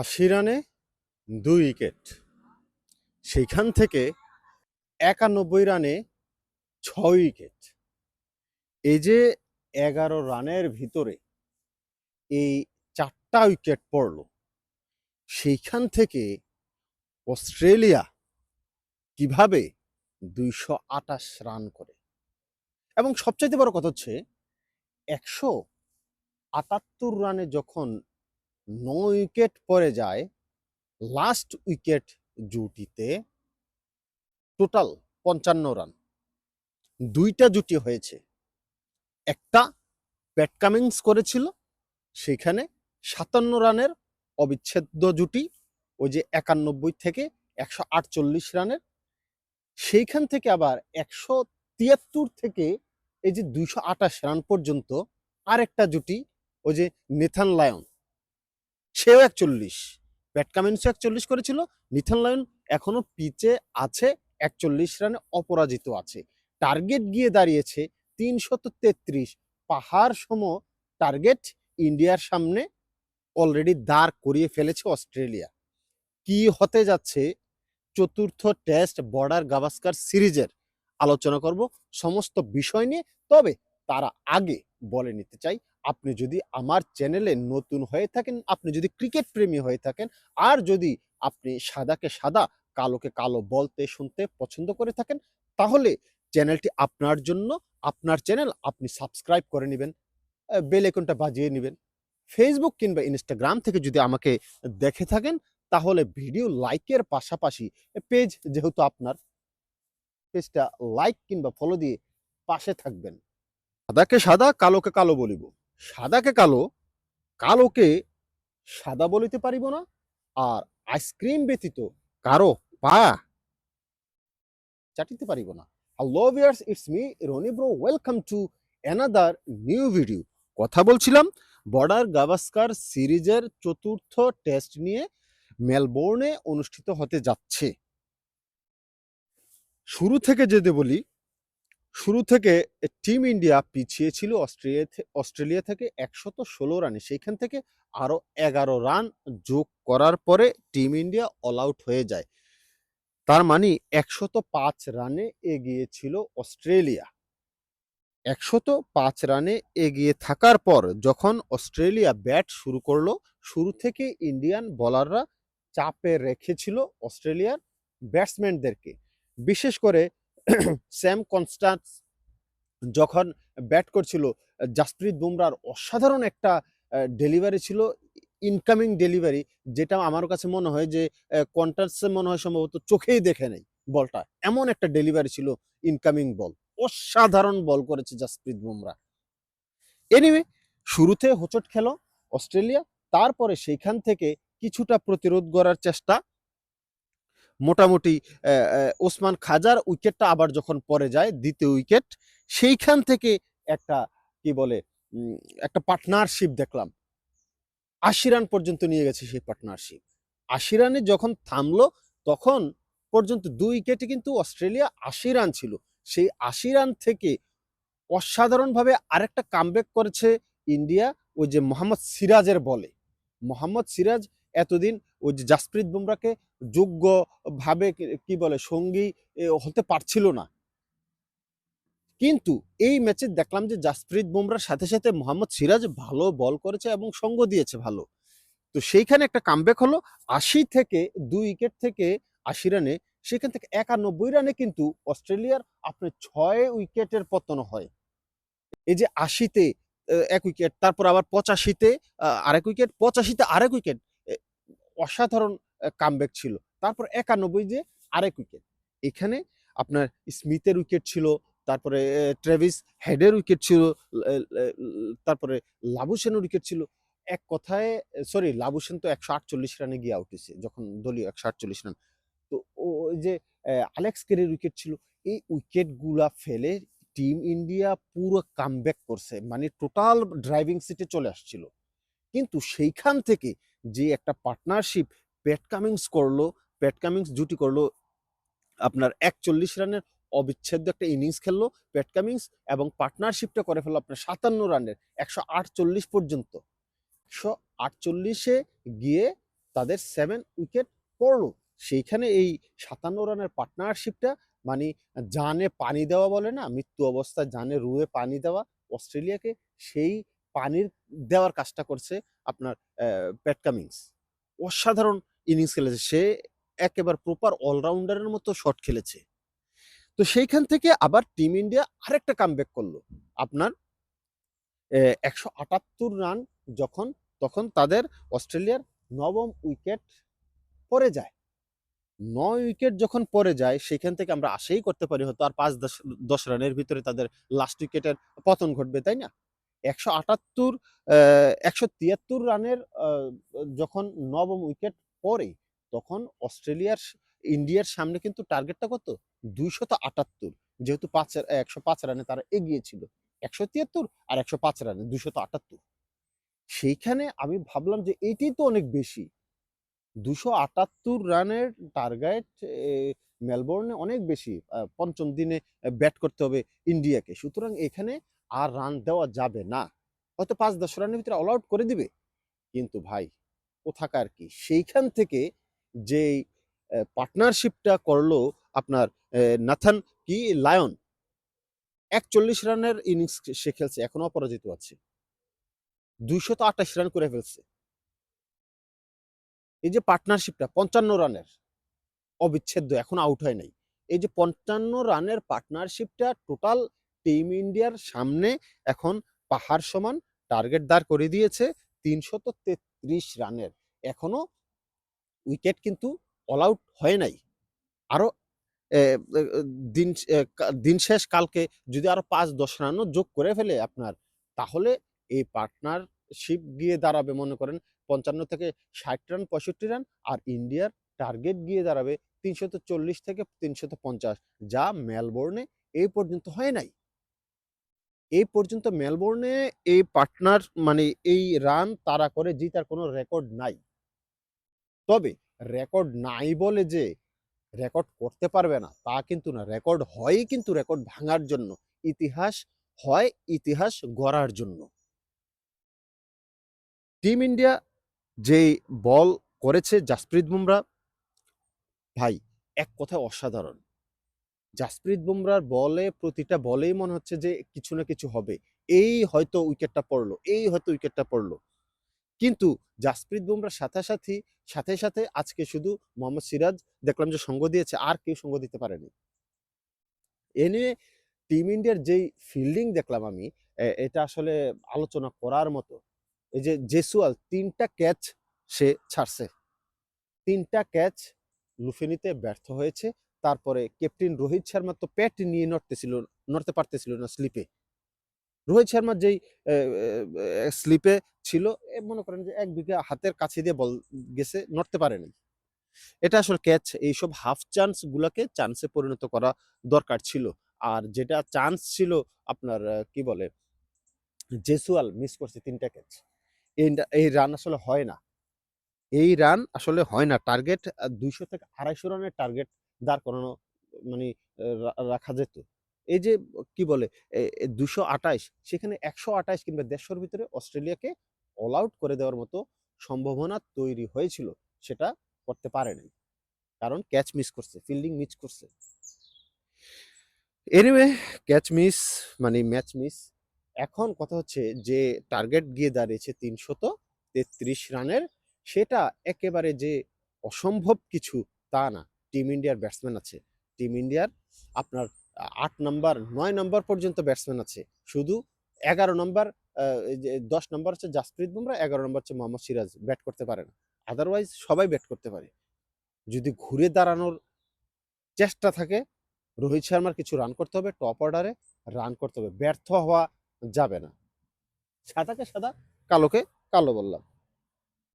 আশি রানে দুই উইকেট। সেইখান থেকে একানব্বই রানে ছয় উইকেট। এই যে এগারো রানের ভিতরে এই চারটা উইকেট পড়ল, সেইখান থেকে অস্ট্রেলিয়া কীভাবে দুইশো আটাশ রান করে? এবং সবচাইতে বড় কথা হচ্ছে, একশো আটাত্তর রানে যখন ন উইকেট পড়ে যায় লাস্ট উইকেট জুটিতে টোটাল পঞ্চান্ন রান দুইটা জুটি হয়েছে। একটা প্যাট কামিংস করেছিল, সেখানে সাতান্ন রানের অবিচ্ছেদ্য জুটি, ওই যে একানব্বই থেকে একশো আটচল্লিশ রানের। সেইখান থেকে আবার একশো তিয়াত্তর থেকে এই যে দুইশো আঠাশ রান পর্যন্ত আরেকটা জুটি, ওই যে নেথান লায়ন। সেও একচল্লিশ। প্যাট কামিন্সও একচল্লিশ করেছিল নিথান লায়ন এখনও পিচে আছে, একচল্লিশ রানে অপরাজিত আছে। টার্গেট গিয়ে দাঁড়িয়েছে তিনশত তেত্রিশ। পাহাড় সম টার্গেট ইন্ডিয়ার সামনে অলরেডি দাঁড় করিয়ে ফেলেছে অস্ট্রেলিয়া। কি হতে যাচ্ছে? চতুর্থ টেস্ট বর্ডার গাভাস্কার সিরিজের আলোচনা করব। সমস্ত বিষয় নিয়ে, তবে তারা আগে বলে নিতে চাই। আপনি যদি আমার চ্যানেলে নতুন হয়ে থাকেন, আপনি যদি ক্রিকেট প্রেমী হয়ে থাকেন, আর যদি আপনি সাদাকে সাদা, কালোকে কালো বলতে, শুনতে পছন্দ করে থাকেন, তাহলে চ্যানেলটি আপনার জন্য, আপনার চ্যানেল আপনি সাবস্ক্রাইব করে নেবেন বেল আইকনটা বাজিয়ে নেবেন। ফেসবুক কিংবা ইনস্টাগ্রাম থেকে যদি আমাকে দেখে থাকেন, তাহলে ভিডিও লাইকের পাশাপাশি পেজ যেহেতু আপনার, পেজটা লাইক কিংবা ফলো দিয়ে পাশে থাকবেন। সাদাকে সাদা, কালোকে কালো বলিব। সাদাকে কালো, কালোকে সাদা বলিতে পারিব না, আর আইসক্রিম ব্যতীত কারও পা চাটিতে পারিব না। Hello viewers it's me Roni bro welcome to another new video কথা বলছিলাম বর্ডার গাভাস্কার সিরিজের চতুর্থ টেস্ট নিয়ে মেলবোর্নে অনুষ্ঠিত হতে যাচ্ছে। শুরু থেকে যদি বলি শুরু থেকে টিম ইন্ডিয়া পিছিয়ে ছিল অস্ট্রেলিয়া অস্ট্রেলিয়া থেকে একশত ষোলো রানে। সেইখান থেকে আরও এগারো রান যোগ করার পরে টিম ইন্ডিয়া অল আউট হয়ে যায়। তার মানে একশত পাঁচ রানে এগিয়ে ছিল অস্ট্রেলিয়া। একশত পাঁচ রানে এগিয়ে থাকার পর যখন অস্ট্রেলিয়া ব্যাট শুরু করল, শুরু থেকে ইন্ডিয়ান বোলাররা চাপে রেখেছিল অস্ট্রেলিয়ার ব্যাটসম্যানদেরকে বিশেষ করে স্যাম কনস্টান্স যখন ব্যাট করছিল, জাসপ্রীত বুমরার অসাধারণ একটা ডেলিভারি ছিল ইনকামিং ডেলিভারি যেটা আমার কাছে মনে হয় যে কন্টাসে মনে হয় সম্ভবত চোখেই দেখে নেই বলটা। এমন একটা ডেলিভারি ছিল ইনকামিং বল অসাধারণ বল করেছে জাসপ্রীত বুমরা। এনিওয়ে শুরুতে হোঁচট খেলো অস্ট্রেলিয়া, তারপরে সেইখান থেকে কিছুটা প্রতিরোধ করার চেষ্টা মোটামুটি ওসমান খাজার উইকেটটা আবার যখন পরে যায়, দ্বিতীয় উইকেট, সেইখান থেকে একটা, কি বলে একটা পার্টনারশিপ দেখলাম। আশি রান পর্যন্ত নিয়ে গেছে সেই পার্টনারশিপ আশি রানে যখন থামলো, তখন পর্যন্ত দুই উইকেটে কিন্তু অস্ট্রেলিয়া আশি রান ছিল। সেই আশি রান থেকে অসাধারণভাবে আরেকটা কামব্যাক করেছে ইন্ডিয়া, ওই যে মোহাম্মদ সিরাজের বলে। মোহাম্মদ সিরাজ এতদিন ওই যে জাসপ্রীত বুমরাকে যোগ্যভাবে কি- বলে, সঙ্গী হতে পারছিল না। কিন্তু এই ম্যাচে দেখলাম যে জাসপ্রীত বুমরার সাথে সাথে মোহাম্মদ সিরাজ ভালো বল করেছে এবং সঙ্গ দিয়েছে ভালো। তো সেইখানে একটা কামব্যাক হলো। আশি থেকে দুই উইকেট থেকে আশি রানে, সেখান থেকে একানব্বই রানে কিন্তু অস্ট্রেলিয়ার আপনার ছয় উইকেটের পতন হয়। এই যে আশিতে এক উইকেট, তারপর আবার পঁচাশিতে আরেক উইকেট, পঁচাশিতে আরেক উইকেট অসাধারণ কামব্যাক ছিল। তারপর একানব্বই যে আরেক উইকেট এখানে আপনার স্মিথের উইকেট ছিল, তারপরে ট্রেভিস হেডের উইকেট ছিল তারপরে লাবুসেনের উইকেট ছিল। এক কথায় সরি লাবুসেন তো একশো আটচল্লিশ রানে গিয়ে আউট হয়েছে, যখন দলীয় একশো আটচল্লিশ রান তো ওই যে আলেক্স কেরের উইকেট ছিল, এই উইকেটগুলা ফেলে টিম ইন্ডিয়া পুরো কামব্যাক করছে মানে টোটাল ড্রাইভিং সিটে চলে আসছিল। কিন্তু সেইখান থেকে যে একটা পার্টনারশিপ প্যাট কামিংস করল প্যাট কামিংস জুটি করল, আপনার একচল্লিশ রানের অবিচ্ছেদ্য একটা ইনিংস খেললো প্যাট কামিংস এবং পার্টনারশিপটা করে ফেলল আপনার সাতান্ন রানের, একশো আটচল্লিশ পর্যন্ত। একশো আটচল্লিশে গিয়ে তাদের সেভেন উইকেট পড়ল। সেইখানে এই সাতান্ন রানের পার্টনারশিপটা মানে জানে পানি দেওয়া বলে না, মৃত্যু অবস্থা জানে, রুয়ে পানি দেওয়া, অস্ট্রেলিয়াকে সেই পানির দেওয়ার কাজটা করছে আপনার প্যাট কামিংস অসাধারণ ইনিংস খেলেছে। সে একেবারে প্রপার অলরাউন্ডারের মতো শট খেলেছে। তো সেইখান থেকে আবার টিম ইন্ডিয়া আরেকটা কামব্যাক করল। আপনার একশো আটাত্তর রান যখন, তখন তাদের অস্ট্রেলিয়ার নবম উইকেট পরে যায়। নয় উইকেট যখন পরে যায় সেখান থেকে আমরা আশাই করতে পারি হয়তো আর পাঁচ দশ দশ রানের ভিতরে তাদের লাস্ট উইকেটের পতন ঘটবে, তাই না? একশো আটাত্তর একশো তিয়াত্তর রানের যখন নবম উইকেট পড়ে, তখন অস্ট্রেলিয়ার ইন্ডিয়ার সামনে কিন্তু টার্গেটটা কত? দুইশত আটাত্তর। যেহেতু পাঁচ, একশো পাঁচ রানে তারা এগিয়ে ছিল একশো তিয়াত্তর আর একশো পাঁচ রানে, দুইশত আটাত্তর। সেইখানে আমি ভাবলাম যে এইটি তো অনেক বেশি। দুশো আটাত্তর রানের টার্গেট মেলবোর্নে অনেক বেশি পঞ্চম দিনে ব্যাট করতে হবে ইন্ডিয়াকে। সুতরাং এখানে আর রান দেওয়া যাবে না। হয়তো পাঁচ দশ রানের ভিতরে অল আউট করে দিবে। কিন্তু ভাই, কোথাকার কি? সেইখান থেকে যেই পার্টনারশিপটা করল আপনার নাথান কি? লায়ন। একচল্লিশ রানের ইনিংস সে খেলছে, এখনও অপরাজিত আছে। দুইশত আঠাশ রান করে ফেলছে। এই যে পার্টনারশিপটা পঞ্চান্ন রানের, অবিচ্ছেদ্য, এখন আউট হয় নাই। এই যে পঞ্চান্ন রানের পার্টনারশিপটা টোটাল টিম ইন্ডিয়ার সামনে এখন পাহাড় সমান টার্গেট দাঁড় করে দিয়েছে তিনশত তেত্রিশ রানের। এখনও উইকেট কিন্তু অল আউট হয় নাই। আরও এ, এ, দিন দিন শেষ কালকে যদি আরও পাঁচ দশ রানও যোগ করে ফেলে আপনার তাহলে এই পার্টনারশিপ গিয়ে দাঁড়াবে মনে করেন পঞ্চান্ন থেকে ষাট রান পঁয়ষট্টি রান আর ইন্ডিয়ার টার্গেট গিয়ে দাঁড়াবে তিনশত চল্লিশ থেকে তিনশত পঞ্চাশ যা মেলবোর্নে এই পর্যন্ত হয় নাই। এই পর্যন্ত মেলবোর্নে এই পার্টনার মানে এই রান তারা করে জিতার কোনো রেকর্ড নাই। তবে রেকর্ড নাই বলে যে রেকর্ড করতে পারবে না, তা কিন্তু না। রেকর্ড হয় কিন্তু রেকর্ড ভাঙার জন্য, ইতিহাস হয় ইতিহাস গড়ার জন্য। টিম ইন্ডিয়া যেই বল করেছে জাসপ্রীত বুমরা, ভাই, এক কথায় অসাধারণ। জাসপ্রীত বুমরার বলে, প্রতিটা বলেই মনে হচ্ছে যে কিছু না কিছু হবে। এই হয়তো উইকেটটা পড়ল, এই হয়তো উইকেটটা পড়ল। কিন্তু জাসপ্রীত বুমরার সাথে সাথে সাথে সাথে আজকে শুধু মোহাম্মদ সিরাজ, দেখলাম যে সঙ্গ দিয়েছে, আর কেউ সঙ্গ দিতে পারেনি। এ নিয়ে টিম ইন্ডিয়ার যেই ফিল্ডিং দেখলাম আমি এটা আসলে আলোচনা করার মতো। এই যে জেসুয়াল, তিনটা ক্যাচ সে ছাড়ছে। তিনটা ক্যাচ লুফে নিতে ব্যর্থ হয়েছে। তারপরে ক্যাপ্টেন রোহিত শর্মা তো প্যাট নিয়ে নড়তেছিল, নড়তে পারতেছিল না স্লিপে রোহিত শর্মা যেই স্লিপে ছিল মনে করেন যে এক বিঘা হাতের কাছে দিয়ে বল গেছে, নড়তে পারেনি। এটা আসলে ক্যাচ এইসব হাফ চান্স গুলাকে চান্সে পরিণত করা দরকার ছিল। আর যেটা চান্স ছিল আপনার কি বলে, জেসুয়াল মিস করছে তিনটা ক্যাচ এই রান আসলে হয় না। এই রান আসলে হয় না। টার্গেট দুইশো থেকে আড়াইশো রানের টার্গেট দাঁড় করানো মানে রাখা যেত। এই যে, কি বলে দুশো আঠাইশ সেখানে একশো আঠাইশ কিংবা দেড়শোর ভিতরে অস্ট্রেলিয়াকে অল আউট করে দেওয়ার মতো সম্ভাবনা তৈরি হয়েছিল, সেটা করতে পারেনি। কারণ ক্যাচ মিস করছে ফিল্ডিং মিস করছে। এনিওয়ে ক্যাচ মিস মানে ম্যাচ মিস এখন কথা হচ্ছে যে টার্গেট গিয়ে দাঁড়িয়েছে তিনশত তেত্রিশ রানের, সেটা একেবারে যে অসম্ভব কিছু তা না। টিম ইন্ডিয়ার ব্যাটসম্যান আছে। টিম ইন্ডিয়ার আপনার আট নাম্বার নয় নাম্বার পর্যন্ত ব্যাটসম্যান আছে। শুধু এগারো নাম্বার দশ নাম্বার হচ্ছে জাসপ্রীত বুমরা এগারো নাম্বার হচ্ছে মোহাম্মদ সিরাজ। ব্যাট করতে পারে না। আদারওয়াইজ সবাই ব্যাট করতে পারে। যদি ঘুরে দাঁড়ানোর চেষ্টা থাকে, রোহিত শর্মার কিছু রান করতে হবে টপ অর্ডারে রান করতে হবে। ব্যর্থ হওয়া যাবে না। সাদাকে সাদা, কালোকে কালো বললাম।